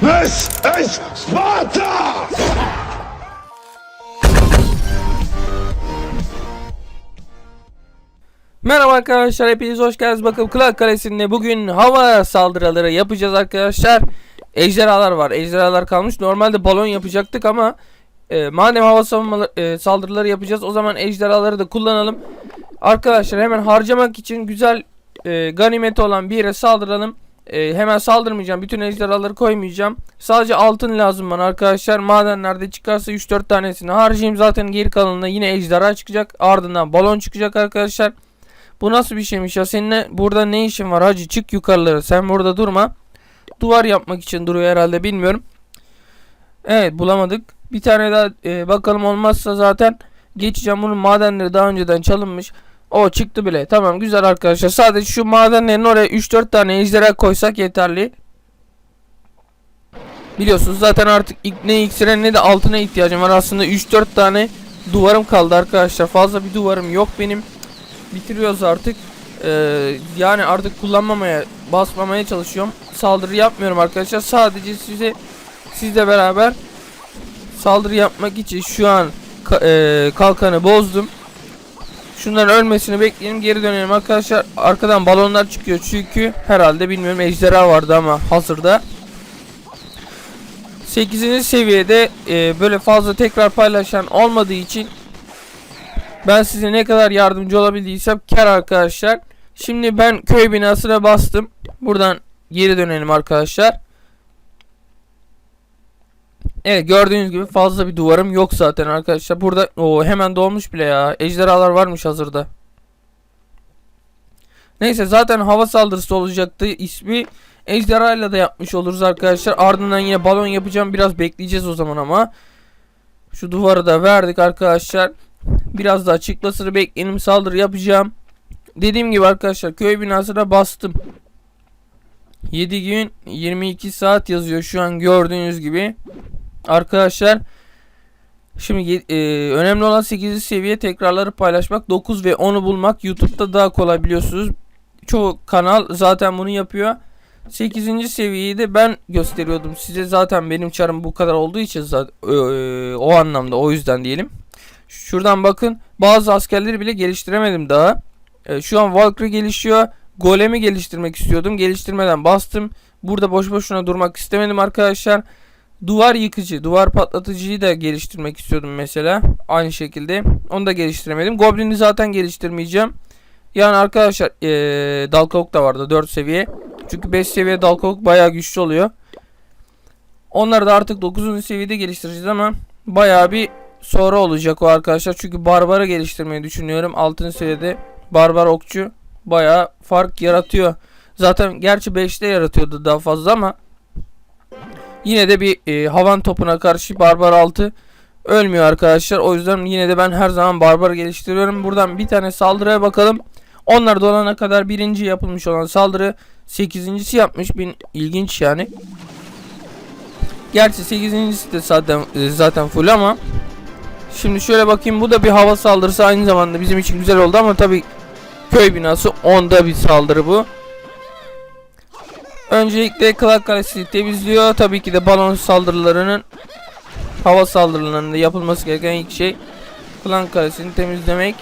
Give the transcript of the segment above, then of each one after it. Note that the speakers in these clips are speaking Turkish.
This is Sparta! Merhaba arkadaşlar hepiniz hoş geldiniz. Bakın Kulak Kalesi'nde bugün hava saldırıları yapacağız arkadaşlar. Ejderhalar var. Ejderhalar kalmış. Normalde balon yapacaktık ama e, madem hava e, saldırıları yapacağız o zaman ejderhaları da kullanalım. Arkadaşlar hemen harcamak için güzel e, ganimeti olan bir yere saldıralım. E, hemen saldırmayacağım. Bütün ejderhaları koymayacağım. Sadece altın lazım bana arkadaşlar. Madenlerde çıkarsa 3-4 tanesini harcayayım. Zaten geri kalanında yine ejderha çıkacak. Ardından balon çıkacak arkadaşlar. Bu nasıl bir şeymiş ya? Seninle burada ne işin var hacı? Çık yukarılara. Sen burada durma. Duvar yapmak için duruyor herhalde bilmiyorum. Evet bulamadık. Bir tane daha e, bakalım olmazsa zaten geçeceğim. Bunun madenleri daha önceden çalınmış. O çıktı bile. Tamam güzel arkadaşlar. Sadece şu madenlerin oraya 3-4 tane ejderha koysak yeterli. Biliyorsunuz zaten artık ne iksire ne de altına ihtiyacım var. Aslında 3-4 tane duvarım kaldı arkadaşlar. Fazla bir duvarım yok benim bitiriyoruz artık. Ee, yani artık kullanmamaya, basmamaya çalışıyorum. Saldırı yapmıyorum arkadaşlar. Sadece size sizle beraber saldırı yapmak için şu an e, kalkanı bozdum. Şunların ölmesini bekleyelim geri dönelim arkadaşlar. Arkadan balonlar çıkıyor çünkü herhalde bilmiyorum ejderha vardı ama hazırda. 8. seviyede e, böyle fazla tekrar paylaşan olmadığı için ben size ne kadar yardımcı olabildiysem kar arkadaşlar. Şimdi ben köy binasına bastım. Buradan geri dönelim arkadaşlar. Evet gördüğünüz gibi fazla bir duvarım yok zaten arkadaşlar. Burada o hemen dolmuş bile ya. Ejderhalar varmış hazırda. Neyse zaten hava saldırısı olacaktı. İsmi ejderhayla da yapmış oluruz arkadaşlar. Ardından yine balon yapacağım. Biraz bekleyeceğiz o zaman ama. Şu duvarı da verdik arkadaşlar. Biraz daha çıkmasını bekleyelim saldırı yapacağım. Dediğim gibi arkadaşlar köy binasına bastım. 7 gün 22 saat yazıyor şu an gördüğünüz gibi. Arkadaşlar şimdi e, önemli olan 8. seviye tekrarları paylaşmak 9 ve 10'u bulmak YouTube'da daha kolay biliyorsunuz. Çoğu kanal zaten bunu yapıyor. 8. seviyeyi de ben gösteriyordum size zaten benim çarım bu kadar olduğu için zaten e, o anlamda o yüzden diyelim. Şuradan bakın. Bazı askerleri bile geliştiremedim daha. E, şu an Valkyrie gelişiyor. Golem'i geliştirmek istiyordum. Geliştirmeden bastım. Burada boş boşuna durmak istemedim arkadaşlar. Duvar yıkıcı, duvar patlatıcıyı da geliştirmek istiyordum mesela. Aynı şekilde. Onu da geliştiremedim. Goblin'i zaten geliştirmeyeceğim. Yani arkadaşlar ee, dal kavuk da vardı 4 seviye. Çünkü 5 seviye dal kavuk bayağı güçlü oluyor. Onları da artık 9. seviyede geliştireceğiz ama bayağı bir sonra olacak o arkadaşlar. Çünkü Barbar'ı geliştirmeyi düşünüyorum. 6. seviyede Barbar okçu bayağı fark yaratıyor. Zaten gerçi 5'te yaratıyordu daha fazla ama yine de bir e, havan topuna karşı Barbar 6 ölmüyor arkadaşlar. O yüzden yine de ben her zaman Barbar geliştiriyorum. Buradan bir tane saldırıya bakalım. Onlar dolana kadar birinci yapılmış olan saldırı 8.si yapmış. Bin ilginç yani. Gerçi 8.si de zaten e, zaten full ama Şimdi şöyle bakayım bu da bir hava saldırısı aynı zamanda bizim için güzel oldu ama tabi köy binası onda bir saldırı bu. Öncelikle Clark Kalesi temizliyor. Tabii ki de balon saldırılarının hava saldırılarında yapılması gereken ilk şey Clark Kalesi'ni temizlemek.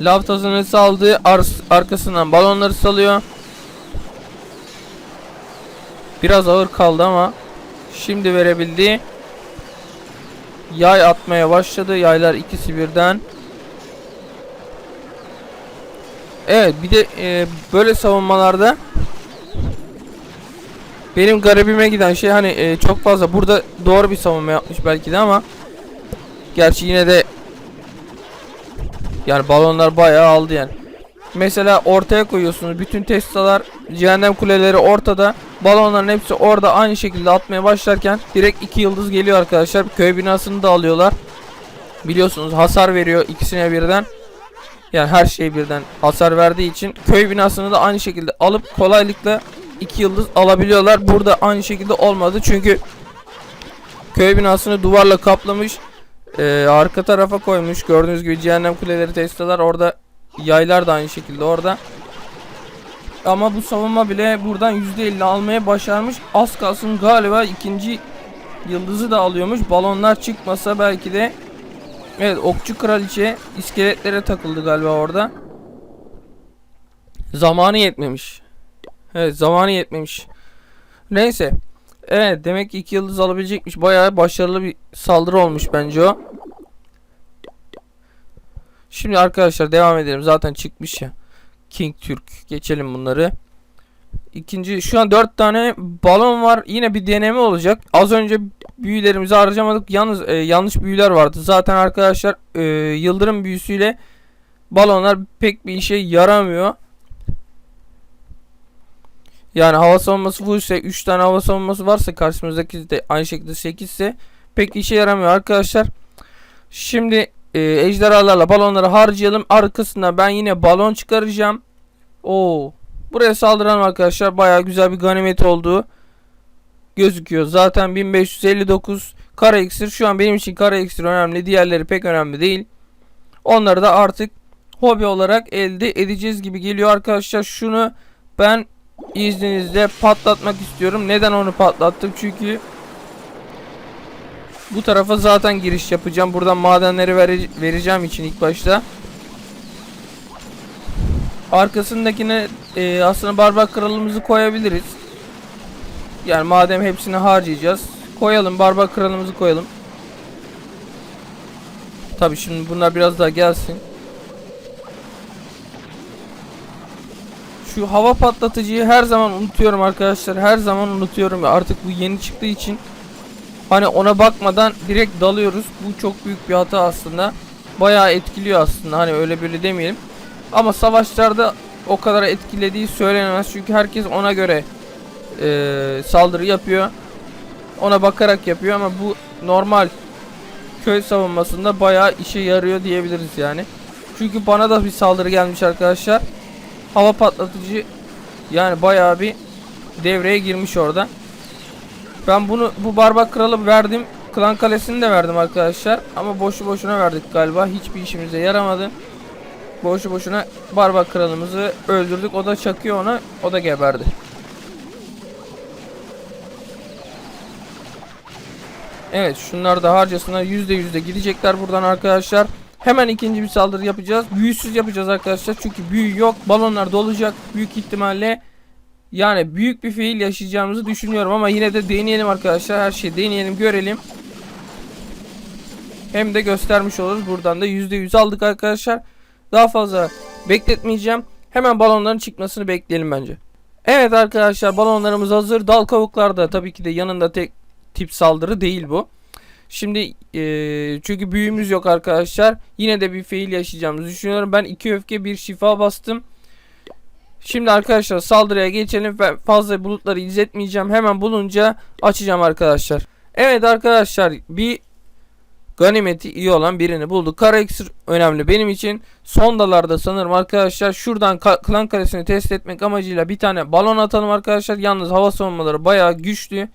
Lav tazını saldı. Ar arkasından balonları salıyor. Biraz ağır kaldı ama şimdi verebildi. Yay atmaya başladı. Yaylar ikisi birden. Evet bir de e, böyle savunmalarda benim garibime giden şey hani e, çok fazla burada doğru bir savunma yapmış belki de ama gerçi yine de yani balonlar bayağı aldı yani. Mesela ortaya koyuyorsunuz bütün testalar cehennem kuleleri ortada balonların hepsi orada aynı şekilde atmaya başlarken direkt iki yıldız geliyor arkadaşlar köy binasını da alıyorlar biliyorsunuz hasar veriyor ikisine birden yani her şey birden hasar verdiği için köy binasını da aynı şekilde alıp kolaylıkla iki yıldız alabiliyorlar burada aynı şekilde olmadı çünkü köy binasını duvarla kaplamış ee, arka tarafa koymuş gördüğünüz gibi cehennem kuleleri testalar orada yaylar da aynı şekilde orada ama bu savunma bile buradan %50 almaya başarmış. Az kalsın galiba ikinci yıldızı da alıyormuş. Balonlar çıkmasa belki de Evet okçu kraliçe iskeletlere takıldı galiba orada. Zamanı yetmemiş. Evet zamanı yetmemiş. Neyse. Evet demek ki iki yıldız alabilecekmiş. Bayağı başarılı bir saldırı olmuş bence o. Şimdi arkadaşlar devam edelim. Zaten çıkmış ya. King Türk. Geçelim bunları. İkinci şu an dört tane balon var. Yine bir deneme olacak. Az önce büyülerimizi harcamadık. Yalnız e, yanlış büyüler vardı. Zaten arkadaşlar e, yıldırım büyüsüyle balonlar pek bir işe yaramıyor. Yani hava savunması full ise 3 tane hava savunması varsa karşımızdaki de aynı şekilde 8 ise pek işe yaramıyor arkadaşlar. Şimdi e, ejderhalarla balonları harcayalım. Arkasından ben yine balon çıkaracağım. Oo. Buraya saldıran arkadaşlar bayağı güzel bir ganimet olduğu gözüküyor. Zaten 1559 kara iksir. Şu an benim için kara iksir önemli. Diğerleri pek önemli değil. Onları da artık hobi olarak elde edeceğiz gibi geliyor arkadaşlar. Şunu ben izninizle patlatmak istiyorum. Neden onu patlattım? Çünkü bu tarafa zaten giriş yapacağım. Buradan madenleri vere- vereceğim için ilk başta. Arkasındakine e, aslında barbar kralımızı koyabiliriz. Yani madem hepsini harcayacağız. Koyalım barbar kralımızı koyalım. Tabi şimdi bunlar biraz daha gelsin. Şu hava patlatıcıyı her zaman unutuyorum arkadaşlar. Her zaman unutuyorum. Artık bu yeni çıktığı için hani ona bakmadan direkt dalıyoruz. Bu çok büyük bir hata aslında. Bayağı etkiliyor aslında. Hani öyle böyle demeyelim. Ama savaşlarda o kadar etkilediği söylenemez. Çünkü herkes ona göre eee, saldırı yapıyor. Ona bakarak yapıyor ama bu normal köy savunmasında bayağı işe yarıyor diyebiliriz yani. Çünkü bana da bir saldırı gelmiş arkadaşlar. Hava patlatıcı yani bayağı bir devreye girmiş orada. Ben bunu bu barbar kralı verdim. Klan kalesini de verdim arkadaşlar. Ama boşu boşuna verdik galiba. Hiçbir işimize yaramadı. Boşu boşuna barbar kralımızı öldürdük. O da çakıyor ona. O da geberdi. Evet şunlar da harcasınlar. %100 de gidecekler buradan arkadaşlar. Hemen ikinci bir saldırı yapacağız. Büyüsüz yapacağız arkadaşlar. Çünkü büyü yok. Balonlar dolacak. Büyük ihtimalle yani büyük bir fiil yaşayacağımızı düşünüyorum ama yine de deneyelim arkadaşlar. Her şeyi deneyelim, görelim. Hem de göstermiş oluruz. Buradan da %100 aldık arkadaşlar. Daha fazla bekletmeyeceğim. Hemen balonların çıkmasını bekleyelim bence. Evet arkadaşlar balonlarımız hazır. Dal kavuklar da tabii ki de yanında tek tip saldırı değil bu. Şimdi eee, çünkü büyümüz yok arkadaşlar. Yine de bir fail yaşayacağımızı düşünüyorum. Ben iki öfke bir şifa bastım. Şimdi arkadaşlar saldırıya geçelim. Ben fazla bulutları izletmeyeceğim. Hemen bulunca açacağım arkadaşlar. Evet arkadaşlar bir ganimeti iyi olan birini bulduk. Kara iksir önemli benim için. Sondalarda sanırım arkadaşlar şuradan ka- klan kalesini test etmek amacıyla bir tane balon atalım arkadaşlar. Yalnız hava savunmaları bayağı güçlü.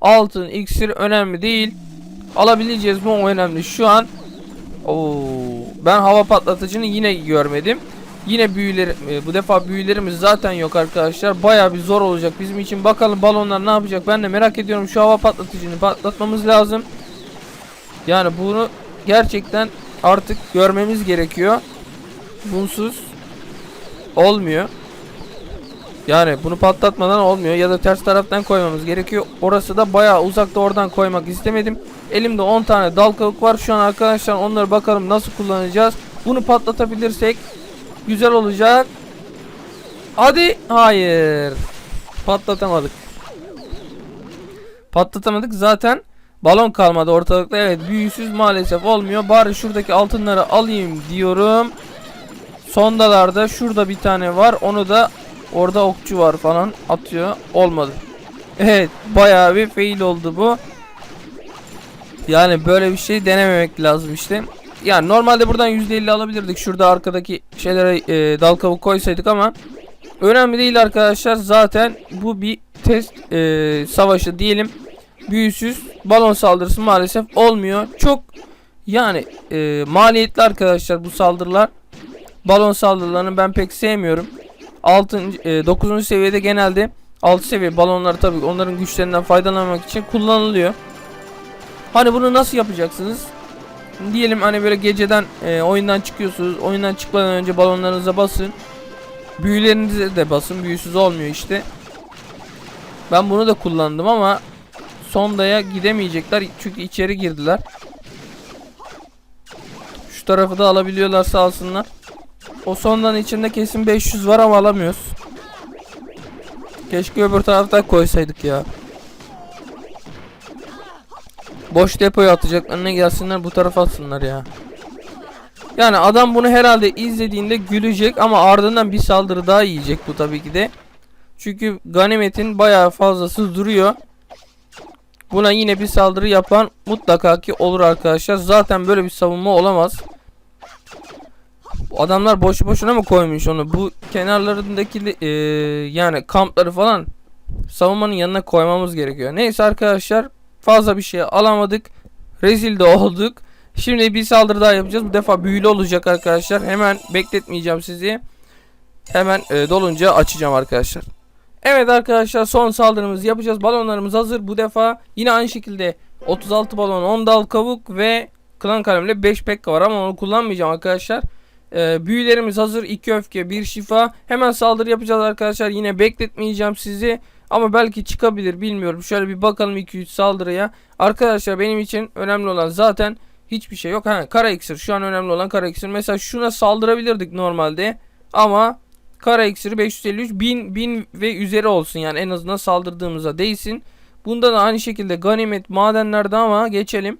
Altın iksir önemli değil. Alabileceğiz mi o önemli. Şu an Oo, ben hava patlatıcını yine görmedim. Yine büyüleri e, bu defa büyülerimiz zaten yok arkadaşlar. Bayağı bir zor olacak bizim için. Bakalım balonlar ne yapacak? Ben de merak ediyorum. Şu hava patlatıcını patlatmamız lazım. Yani bunu gerçekten artık görmemiz gerekiyor. Bunsuz olmuyor. Yani bunu patlatmadan olmuyor ya da ters taraftan koymamız gerekiyor. Orası da bayağı uzakta oradan koymak istemedim. Elimde 10 tane dal kavuk var şu an arkadaşlar onları bakalım nasıl kullanacağız. Bunu patlatabilirsek güzel olacak. Hadi hayır. Patlatamadık. Patlatamadık zaten balon kalmadı ortalıkta. Evet büyüsüz maalesef olmuyor. Bari şuradaki altınları alayım diyorum. Sondalarda şurada bir tane var. Onu da orada okçu var falan atıyor. Olmadı. Evet bayağı bir fail oldu bu. Yani böyle bir şey denememek lazım işte. Yani normalde buradan %50 alabilirdik. Şurada arkadaki şeylere e, dal kavuk koysaydık ama önemli değil arkadaşlar. Zaten bu bir test e, savaşı diyelim. Büyüsüz balon saldırısı maalesef olmuyor. Çok yani e, maliyetli arkadaşlar bu saldırılar. Balon saldırılarını ben pek sevmiyorum. 6. 9. seviyede genelde 6 seviye balonlar tabii onların güçlerinden faydalanmak için kullanılıyor. Hani bunu nasıl yapacaksınız? Diyelim hani böyle geceden e, oyundan çıkıyorsunuz. Oyundan çıkmadan önce balonlarınıza basın. Büyülerinize de basın. Büyüsüz olmuyor işte. Ben bunu da kullandım ama sondaya gidemeyecekler çünkü içeri girdiler. Şu tarafı da alabiliyorlarsa alsınlar. O sondanın içinde kesin 500 var ama alamıyoruz. Keşke öbür taraftan koysaydık ya. Boş depoya atacaklarına gelsinler bu tarafa atsınlar ya. Yani adam bunu herhalde izlediğinde gülecek ama ardından bir saldırı daha yiyecek bu tabii ki de. Çünkü ganimetin bayağı fazlası duruyor. Buna yine bir saldırı yapan mutlaka ki olur arkadaşlar. Zaten böyle bir savunma olamaz. Adamlar boşu boşuna mı koymuş onu? Bu kenarlarındaki eee, yani kampları falan savunmanın yanına koymamız gerekiyor. Neyse arkadaşlar fazla bir şey alamadık. Rezil de olduk. Şimdi bir saldırı daha yapacağız. Bu defa büyülü olacak arkadaşlar. Hemen bekletmeyeceğim sizi. Hemen e, dolunca açacağım arkadaşlar. Evet arkadaşlar son saldırımızı yapacağız. Balonlarımız hazır. Bu defa yine aynı şekilde 36 balon, 10 dal kavuk ve klan kalemle 5 pekka var ama onu kullanmayacağım arkadaşlar. E, büyülerimiz hazır. 2 öfke, 1 şifa. Hemen saldırı yapacağız arkadaşlar. Yine bekletmeyeceğim sizi. Ama belki çıkabilir bilmiyorum. Şöyle bir bakalım 2-3 saldırıya. Arkadaşlar benim için önemli olan zaten hiçbir şey yok. Ha, kara iksir. Şu an önemli olan kara iksir. Mesela şuna saldırabilirdik normalde. Ama kara iksiri 553 1000 1000 ve üzeri olsun yani en azından saldırdığımıza değsin. Bunda da aynı şekilde ganimet madenlerde ama geçelim.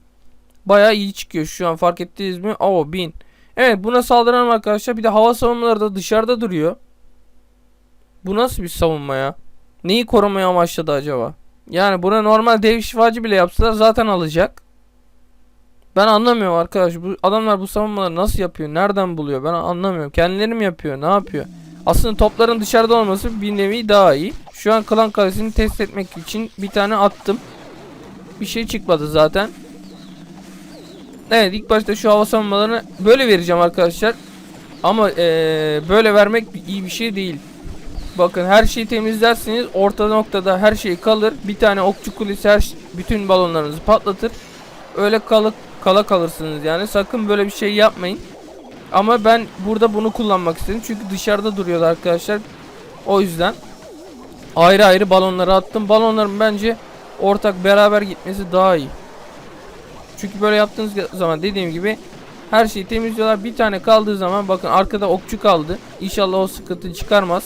Bayağı iyi çıkıyor şu an fark ettiniz mi? Oo 1000. Evet buna saldıran arkadaşlar bir de hava savunmaları da dışarıda duruyor. Bu nasıl bir savunma ya? Neyi korumaya amaçladı acaba? Yani buna normal dev şifacı bile yapsalar zaten alacak. Ben anlamıyorum arkadaş. Bu adamlar bu savunmaları nasıl yapıyor? Nereden buluyor? Ben anlamıyorum. Kendileri mi yapıyor? Ne yapıyor? Aslında topların dışarıda olması bir nevi daha iyi. Şu an klan kalesini test etmek için bir tane attım. Bir şey çıkmadı zaten. Evet ilk başta şu hava savunmalarını böyle vereceğim arkadaşlar. Ama eee, böyle vermek iyi bir şey değil. Bakın her şeyi temizlersiniz. Orta noktada her şey kalır. Bir tane okçu kulesi her bütün balonlarınızı patlatır. Öyle kalıp kala kalırsınız yani. Sakın böyle bir şey yapmayın. Ama ben burada bunu kullanmak istedim. Çünkü dışarıda duruyordu arkadaşlar. O yüzden ayrı ayrı balonları attım. Balonların bence ortak beraber gitmesi daha iyi. Çünkü böyle yaptığınız zaman dediğim gibi her şeyi temizliyorlar. Bir tane kaldığı zaman bakın arkada okçu kaldı. İnşallah o sıkıntı çıkarmaz.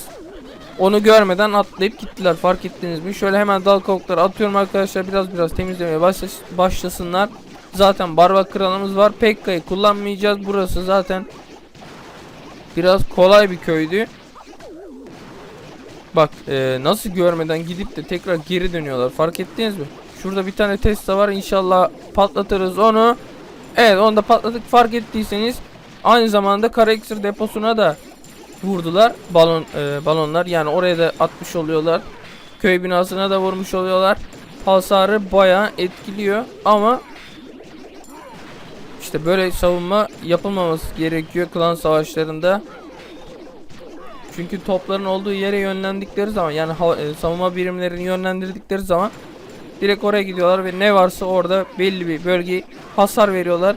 Onu görmeden atlayıp gittiler. Fark ettiniz mi? Şöyle hemen dal kavukları atıyorum arkadaşlar. Biraz biraz temizlemeye başlas- başlasınlar. Zaten barba kralımız var. Pekka'yı kullanmayacağız. Burası zaten biraz kolay bir köydü. Bak e, nasıl görmeden gidip de tekrar geri dönüyorlar. Fark ettiniz mi? Şurada bir tane Tesla var. İnşallah patlatırız onu. Evet onu da patladık. Fark ettiyseniz aynı zamanda kara iksir deposuna da vurdular balon e, balonlar. Yani oraya da atmış oluyorlar. Köy binasına da vurmuş oluyorlar. Hasarı bayağı etkiliyor ama işte böyle savunma yapılmaması gerekiyor klan savaşlarında. Çünkü topların olduğu yere yönlendikleri zaman yani e, savunma birimlerini yönlendirdikleri zaman direkt oraya gidiyorlar ve ne varsa orada belli bir bölgeye hasar veriyorlar.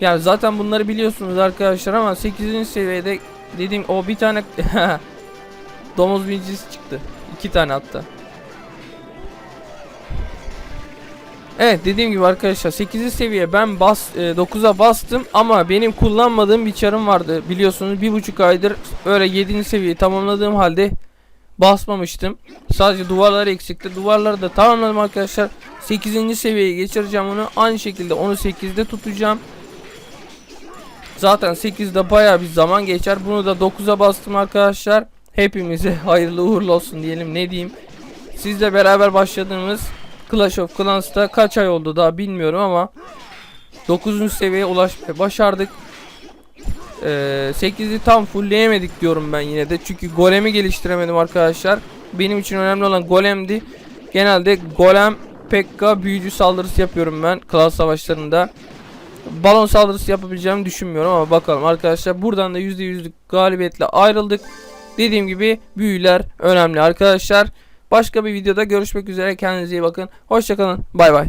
Yani zaten bunları biliyorsunuz arkadaşlar ama 8. seviyede dediğim o bir tane domuz binicisi çıktı. iki tane hatta. Evet dediğim gibi arkadaşlar 8. seviye ben bas e, 9'a bastım ama benim kullanmadığım bir çarım vardı biliyorsunuz bir buçuk aydır öyle 7. seviyeyi tamamladığım halde basmamıştım. Sadece duvarlar eksikti. Duvarları da tamamladım arkadaşlar. 8. seviyeye geçireceğim onu. Aynı şekilde onu 8'de tutacağım. Zaten 8'de baya bir zaman geçer. Bunu da 9'a bastım arkadaşlar. Hepimize hayırlı uğurlu olsun diyelim ne diyeyim. Sizle beraber başladığımız Clash of Clans'ta kaç ay oldu daha bilmiyorum ama 9. seviyeye ulaşmayı başardık. Ee, 8'i tam fullleyemedik diyorum ben yine de. Çünkü golemi geliştiremedim arkadaşlar. Benim için önemli olan golemdi. Genelde golem, pekka, büyücü saldırısı yapıyorum ben klas savaşlarında. Balon saldırısı yapabileceğimi düşünmüyorum ama bakalım arkadaşlar. Buradan da %100'lük galibiyetle ayrıldık. Dediğim gibi büyüler önemli arkadaşlar. Başka bir videoda görüşmek üzere. Kendinize iyi bakın. Hoşçakalın. Bay bay.